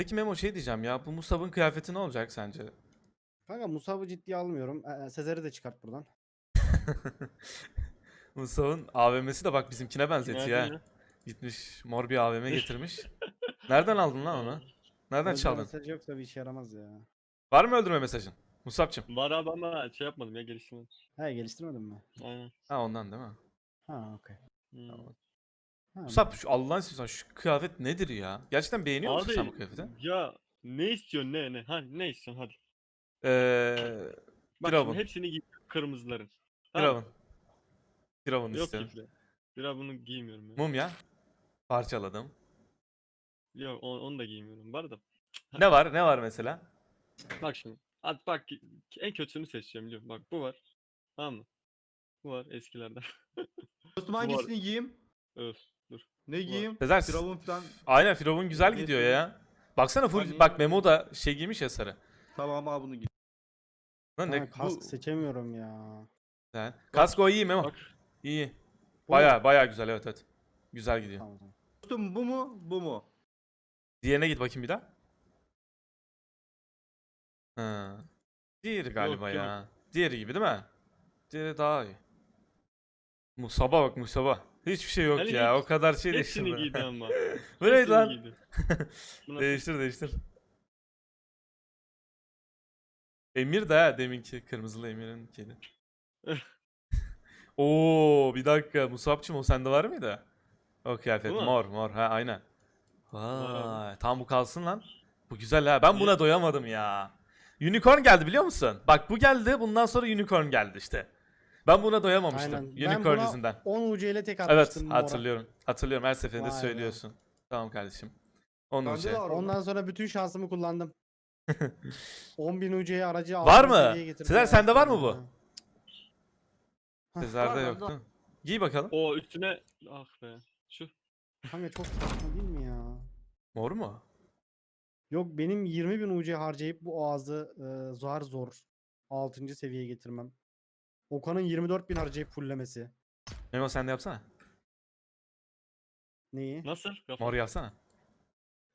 Peki Memo şey diyeceğim ya bu Musab'ın kıyafeti ne olacak sence? Kanka Musab'ı ciddiye almıyorum. Ee, Sezer'i de çıkart buradan. Musab'ın AVM'si de bak bizimkine benzetiyor ha. Nerede? Gitmiş mor bir AVM getirmiş. Nereden aldın lan onu? Nereden Öldürme çaldın? mesajı yoksa bir işe yaramaz ya. Var mı öldürme mesajın? Musab'cım. Var abi ama şey yapmadım ya geliştirmedim. He geliştirmedin mi? Aynen. Ha ondan değil mi? Ha okey. Hmm. Tamam. Ha, Musab şu Allah'ın seversen şu kıyafet nedir ya? Gerçekten beğeniyor musun sen bu kıyafeti? ya ne istiyorsun ne ne? Ha ne istiyorsun hadi. Eee... Bak Firavun. şimdi hepsini giy kırmızıların. Ha, Firavun. Firavun Yok istiyorum. ki. Biraz bunu giymiyorum ya. Mumya. Parçaladım. Yok onu, onu da giymiyorum. Var da. Ne var? Ne var mesela? Bak şimdi. Hadi bak ki- en kötüsünü seçeceğim biliyorum. Bak bu var. Tamam mı? Bu var eskilerden. Dostum hangisini giyeyim? Öf. Dur. Ne giyeyim? Sezer, Firavun falan. Aynen Firavun güzel Ne gidiyor ya. Baksana full Hani- bak Memo da şey giymiş ya sarı. Tamam abi bunu giy. Lan ne kask bu? seçemiyorum ya. He. Kasko iyi Memo. Bak. İyi. Baya baya güzel evet evet. Güzel gidiyor. Tamam. Dostum bu mu? Bu mu? Diğerine git bakayım bir daha. Ha. Diğeri galiba yok. ya. Diğeri gibi değil mi? Diğeri daha iyi. Musaba bak Musaba. Hiçbir şey yok Hani ya. hiç- O kadar şey Hepsini değiştirdi. giydi ama. Bu Hepsini lan? giydi. Bu nasıl- Değiştir değiştir. Emir de ha deminki kırmızılı Emir'in kedi. Oo bir dakika Musab'cım o sende var mıydı? O kıyafet Bu mu? mor mor ha aynen. abi. Vay tam bu kalsın lan. Bu güzel ha ben buna doyamadım ya. Unicorn geldi biliyor musun? Bak bu geldi bundan sonra unicorn geldi işte. Ben buna doyamamıştım Aynen. Ben unicorn buna yüzünden. 10 UC ile tek Evet atmıştım. mora. hatırlıyorum. Hatırlıyorum her seferinde Vay be. söylüyorsun. Tamam kardeşim. Onun Bende şey. de var Ondan sonra bütün şansımı kullandım. 10.000 UC'ye aracı Var aldım, mı? seviyeye getirdim Sezer, sende var mı bu? Sezer'de var, yok var. değil mi? Giy bakalım. O üstüne ah be. Şu. Kanka çok saçma değil mi ya? Mor mu? Yok benim 20.000 UC harcayıp bu ağzı e, zar zor 6. seviyeye getirmem. Okan'ın 24.000 harcayıp fullemesi. Memo sen de yapsana. Neyi? Nasıl? Kafa. Mor yapsana.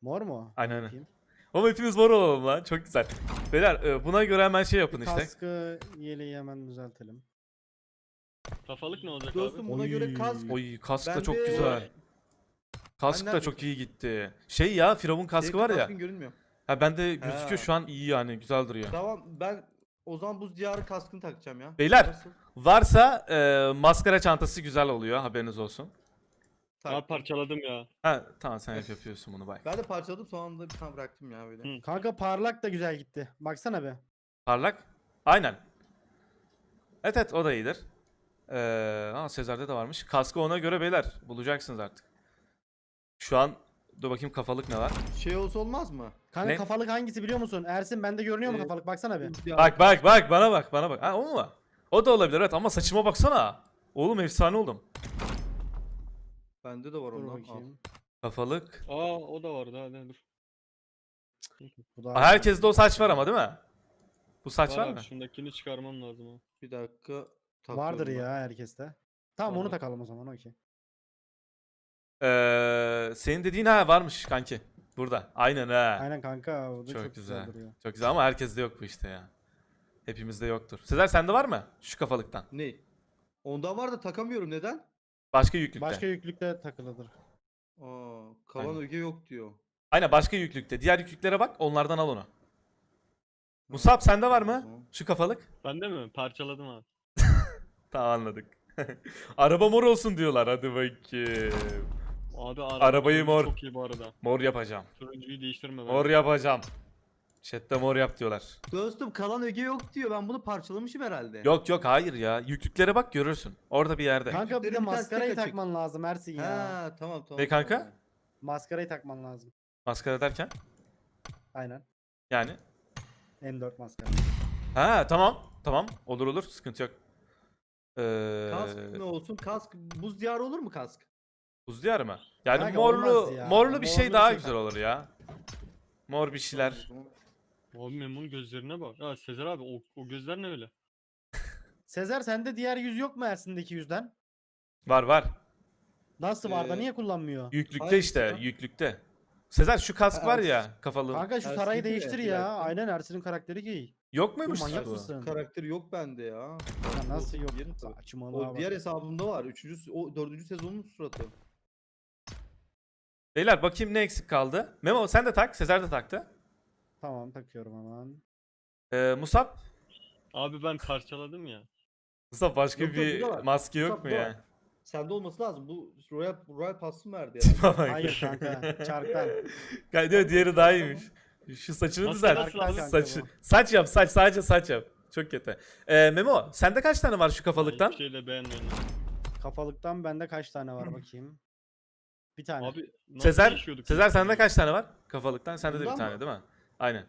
Mor mu? Aynen aynen. Yapayım. Oğlum hepimiz mor olalım lan. Çok güzel. Beyler e, buna göre hemen şey yapın Bir işte. kaskı yeleği hemen düzeltelim. Kafalık ne olacak Dostum abi? buna göre kask. Oy kask da Ben çok de- güzel. Kask Ben da çok iyi gitti. Şey ya Firavun kaskı var ya. kaskın görünmüyor. Ha bende gözüküyor şu an iyi yani güzel duruyor. Tamam ben o zaman buz diyarı kaskını takacağım ya. Beyler. Nasıl? Varsa e, maskara çantası güzel oluyor haberiniz olsun. Ben Tak. parçaladım ya. Ha tamam sen hep yapıyorsun bunu bay. Ben de parçaladım son anda bir tane bıraktım ya böyle. Hı. Kanka parlak da güzel gitti. Baksana be. Parlak. Aynen. Evet evet o da iyidir. Ee, aa, Sezer'de de varmış. Kaskı ona göre beyler. Bulacaksınız artık. Şu an dur bakayım kafalık ne var. Şey olsa olmaz mı? Kanka Ne? kafalık hangisi biliyor musun? Ersin bende görünüyor mu Ee, kafalık? Baksana bir. Bak bak bak bana bak bana bak. Ha o mu? O da olabilir evet ama saçıma baksana. Oğlum efsane oldum. Bende de var Dur ondan. al. bakayım. Kafalık. Aa o da vardı hadi dur. Bu da Herkeste o saç var ama değil mi? Bu saç var, abi, mı? Şundakini çıkarmam lazım ha. Bir dakika. Vardır ben. ya herkeste. Tamam onu takalım o zaman okey. Ee, senin dediğin ha varmış kanki. Burada. Aynen ha. Aynen kanka o da Çok çok, güzel. güzel duruyor. Çok güzel ama herkeste yok bu işte ya. Hepimizde yoktur. Sezer sende var mı? Şu kafalıktan. Ne? Ondan var da takamıyorum neden? Başka yüklükte. Başka yüklükte takılıdır. Aa, kalan Aynen. öge yok diyor. Aynen başka yüklükte. Diğer yüklüklere bak onlardan al onu. Musab sende var mı? Şu kafalık. Bende mi? Parçaladım abi. Tamam anladık. Araba mor olsun diyorlar hadi bakayım. Abi Arabayı turuncu mor. Çok iyi bu arada. Mor yapacağım. Turuncuyu değiştirme ben. Mor yapacağım. Chat'te mor yap diyorlar. Dostum kalan öge yok diyor. Ben bunu parçalamışım herhalde. Yok yok hayır ya. Yüklüklere bak görürsün. Orada bir yerde. Kanka bir de bir tanesi maskarayı tek açık. takman lazım Ersin ya. Ha tamam tamam. Ne kanka? tamam. Maskarayı takman lazım. Maskara derken. Aynen. Yani. M4 maskara. Ha tamam. Tamam. Olur olur. Sıkıntı yok. Ee, Kask ne olsun? Kask buz diyarı olur mu kask? Buz diyarı mı? Yani Kanka morlu olmaz ya. morlu bir şey Morlu daha şey güzel olur ya. Mor bir şeyler. Abi Memo'nun gözlerine bak. Ha Sezer abi o, o gözler ne öyle? Sezer sende diğer yüz yok mu Ersin'deki yüzden? Var var. Nasıl var da Ee, niye kullanmıyor? Yüklükte Hangisi işte. lan? Yüklükte. Sezer şu kask Ha, var ya kafalı. Kanka şu Ersin sarayı değil mi? değiştir Bir ya. dakika. Aynen Ersin'in karakteri giy. Yok Bu muymuş manyak bu? mısın? Karakteri yok bende ya. Ya nasıl yok? Diğer- Saçmalığa O bak. diğer hesabımda var. Üçüncü, o dördüncü sezonun suratı. Beyler bakayım ne eksik kaldı. Memo sen de tak. Sezer de taktı. Tamam takıyorum hemen. Ee, Musab. Abi ben parçaladım ya. Musab başka Yok, yok, bir var. maske yok Musab, mu burada ya? var. Sende olması lazım. Bu Royal, Royal Pass'ı mı verdi herhalde? Bak. Hayır kanka. Çarktan. Kanka diyor diğeri daha iyiymiş. Şu saçını Maske düzelt. nasıl abi? Kanka Saçı. bu. Saç yap saç sadece saç yap. Çok kötü. Ee, Memo sende kaç tane var şu kafalıktan? Hiçbir şeyle beğenmiyorum. Kafalıktan bende kaç tane var bakayım. Bir tane. Abi nasıl Sezer, Sezer sende kaç tane var? Kafalıktan sende de bir Bundan tane mı? değil mi? Aynen.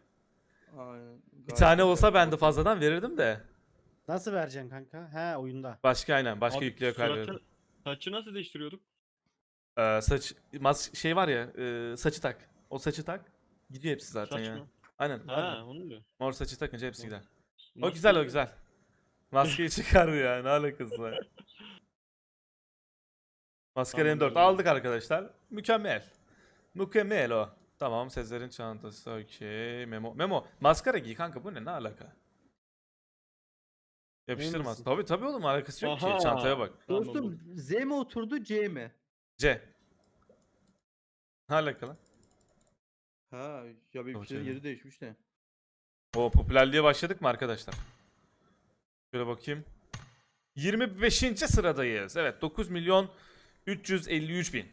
Aynen. Bir Gayet tane olsa ben de fazladan verirdim de. Nasıl vereceksin kanka? He oyunda. Başka aynen başka Abi yüklüye suratı- verirdim. Saçı nasıl değiştiriyorduk? Ee, saç mas şey var ya e, saçı tak. O saçı tak. Gidiyor hepsi zaten Saç ya. mı? Aynen. aynen. Ha onu diyor. Mor saçı takınca hepsi gider. O güzel o güzel. Maskeyi çıkar ya ne alakası var. Maskara Tamam, M4 öyle. aldık arkadaşlar. Mükemmel. Mükemmel o. Tamam Sezer'in çantası okey. Memo. Memo maskara giy kanka bu ne ne alaka? Yapıştırmaz. misin? Tabi tabi oğlum alakası yok Aha. ki çantaya bak. Tamam, Dostum Z mi oturdu C mi? C. Ne alakalı? Ha ya benim Tabii şeylerin canım. yeri değişmiş de. O popülerliğe başladık mı arkadaşlar? Şöyle bakayım. 25. sıradayız. Evet 9 milyon 353 bin.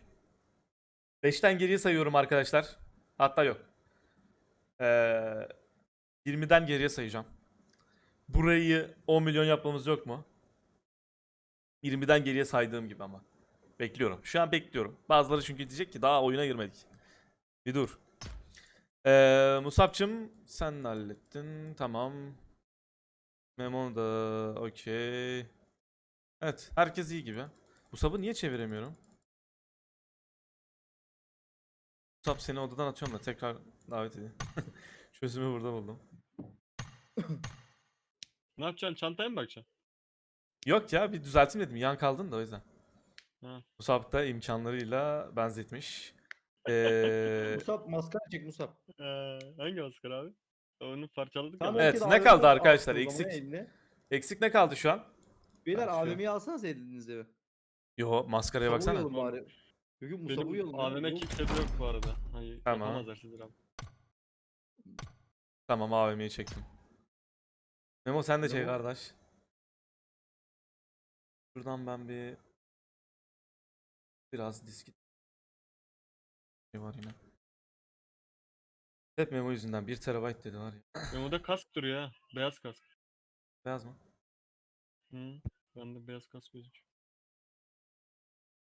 5'ten geriye sayıyorum arkadaşlar. Hatta yok. Ee, 20'den geriye sayacağım. Burayı 10 milyon yapmamız yok mu? 20'den geriye saydığım gibi ama. Bekliyorum. Şu an bekliyorum. Bazıları çünkü diyecek ki daha oyuna girmedik. Bir dur. Ee, Musab'cım sen hallettin. Tamam. Memo da okey. Evet. Herkes iyi gibi. Musab'ı niye çeviremiyorum? Musab seni odadan atıyorum da tekrar davet edeyim. Çözümü burada buldum. Ne yapacaksın? Çantaya mı bakacaksın? Yok ya bir düzelteyim dedim. Yan kaldın da o yüzden. Ha. Musab da imkanlarıyla benzetmiş. Ee, Musab maskara çek Musab. Ee, hangi maskara abi? Onu parçaladık Tamam, ama. Evet, belki de ne kaldı al- arkadaşlar? Eksik. eksik ne kaldı şu an? Beyler Ben şu- AVM'yi alsanız elinizde. Yo maskaraya baksana. uyalım bari. Yok yok Musab'ı Benim uyalım. ya. AVM Yok. kimse de yok bu arada. Hani Tamam. yapamazlar Sezer abi. Tamam AVM'yi çektim. Memo sen de çek Memo. kardeş. Şuradan ben bir biraz disk şey var yine. Hep Memo yüzünden 1 terabayt dedi var ya. Memo'da kask duruyor ha. Beyaz kask. Beyaz mı? Hı. Bende beyaz kask gözüküyor.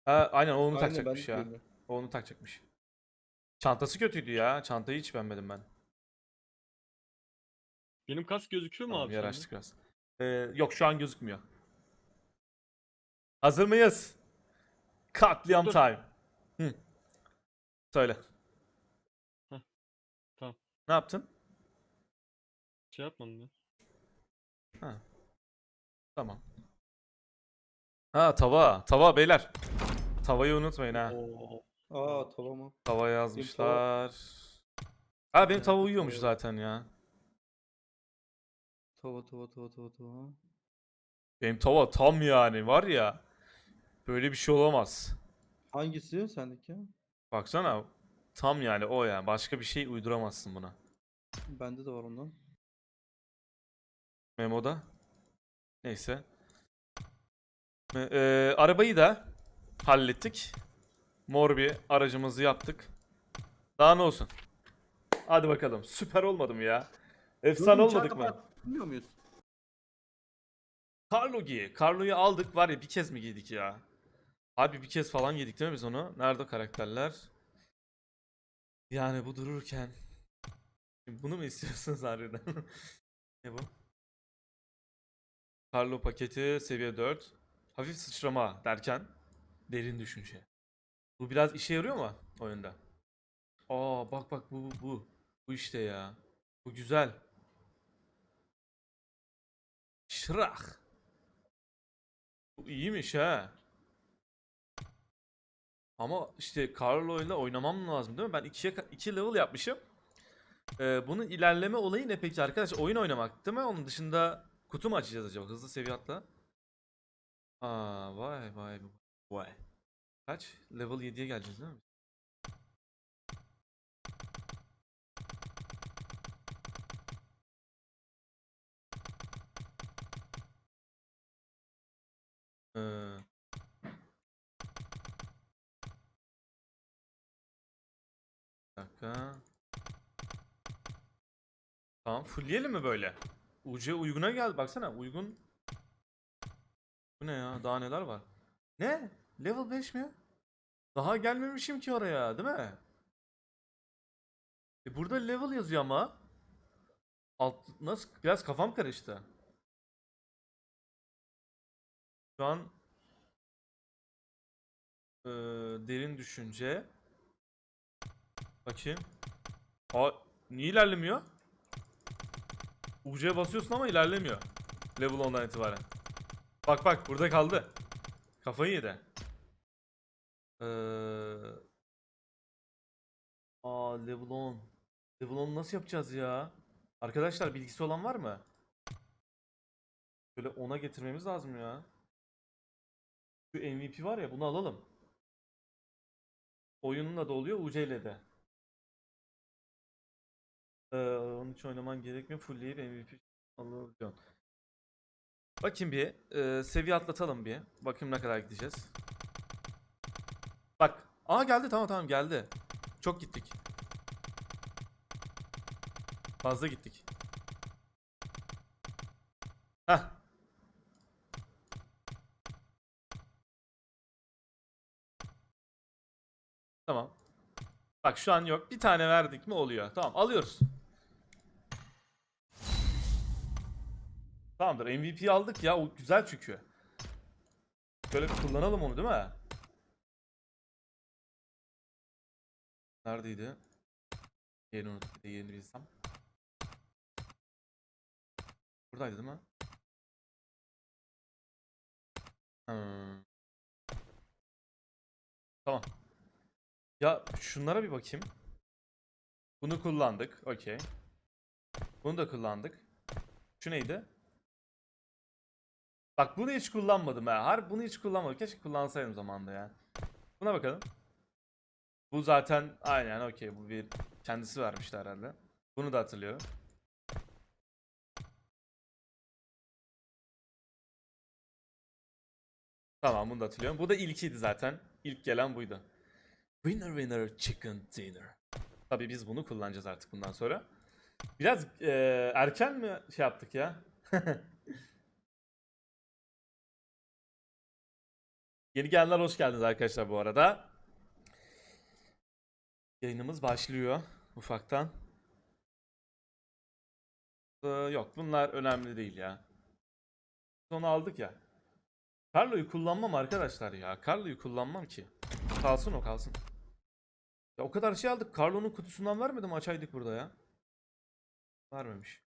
Ha, aynen o onu Aynen, takacakmış ben ya. O onu takacakmış. Çantası kötüydü ya. Çantayı hiç beğenmedim ben. Benim kask gözüküyor mu Tamam abi yer sende? biraz. Ee, yok şu an gözükmüyor. Hazır mıyız? Katliam Dur. time. Hı. Söyle. Heh, tamam. Ne yaptın? Şey yapmadın ya. Ha. Tamam. Ha tava. Tava beyler. Tavayı unutmayın ha. Oo. Aa tamam. Tava yazmışlar. Ha benim tava uyuyormuş tava. zaten ya. Tava tava tava tava tava. Benim tava tam yani var ya. Böyle bir şey olamaz. Hangisi sendeki? Baksana. Tam yani o yani. Başka bir şey uyduramazsın buna. Bende de var ondan. Memo'da. Neyse. Me- eee, arabayı da hallettik. Mor bir aracımızı yaptık. Daha ne olsun? Hadi bakalım. Süper olmadı mı ya? Efsane olmadık mı? Bilmiyor muyuz? Carlo giy. Carlo'yu aldık var ya bir kez mi giydik ya? Abi bir kez falan giydik değil mi biz onu? Nerede karakterler? Yani bu dururken. Bunu mu istiyorsunuz harbiden? ne bu? Carlo paketi seviye 4. Hafif sıçrama derken derin düşünce. Bu biraz işe yarıyor mu oyunda? Aa bak bak bu bu bu. Bu işte ya. Bu güzel. Şırah. Bu iyiymiş ha. Ama işte Carlo ile oynamam lazım değil mi? Ben 2'ye 2 level yapmışım. Ee, bunun ilerleme olayı ne peki arkadaş? Oyun oynamak değil mi? Onun dışında kutu mu açacağız acaba? Hızlı seviye. Aa vay vay vay. Kaç? Level 7'ye geleceğiz değil mi? Ee, dakika. Tamam fullleyelim mi böyle? UC uyguna geldi baksana uygun. Bu ne ya daha neler var? Ne? Level 5 mi? Daha gelmemişim ki oraya değil mi? E burada level yazıyor ama. Alt nasıl biraz kafam karıştı. Şu an eee, derin düşünce. Bakayım. Aa, niye ilerlemiyor? UC'ye basıyorsun ama ilerlemiyor. Level 10'dan itibaren. Bak bak burada kaldı. Kafayı yedi. Eee Aa level 10. Level 10 nasıl yapacağız ya? Arkadaşlar bilgisi olan var mı? Böyle 10'a getirmemiz lazım ya. Şu MVP var ya bunu alalım. Oyununla da oluyor UC ile de. Ee, onun için oynaman gerekmiyor. Fullleyip MVP alabiliyorsun. Bakayım bir. e, seviye atlatalım bir. Bakayım ne kadar gideceğiz. Bak. Aa geldi tamam tamam geldi. Çok gittik. Fazla gittik. Heh. Tamam. Bak şu an yok. Bir tane verdik mi oluyor. Tamam alıyoruz. Tamamdır. MVP aldık ya. O güzel çünkü. Böyle kullanalım onu değil mi? Neredeydi? Yerini unuttum. Yerini bilsem. Buradaydı değil mi? Hmm. Tamam. Ya şunlara bir bakayım. Bunu kullandık. Okey. Bunu da kullandık. Şu neydi? Bak bunu hiç kullanmadım ha. Harbi bunu hiç kullanmadım. Keşke kullansaydım zamanında ya. Buna bakalım. Bu zaten aynen okey. Bu bir kendisi vermişti herhalde. Bunu da hatırlıyorum. Tamam bunu da hatırlıyorum. Bu da ilkiydi zaten. İlk gelen buydu. Winner winner chicken dinner. Tabii biz bunu kullanacağız artık bundan sonra. Biraz eee, erken mi şey yaptık ya? Yeni gelenler hoş geldiniz arkadaşlar bu arada. Yayınımız başlıyor ufaktan. Ee, yok bunlar önemli değil ya. Onu aldık ya. Carlo'yu kullanmam arkadaşlar ya. Carlo'yu kullanmam ki. Kalsın o kalsın. Ya o kadar şey aldık. Carlo'nun kutusundan vermedim açaydık burada ya. Vermemiş.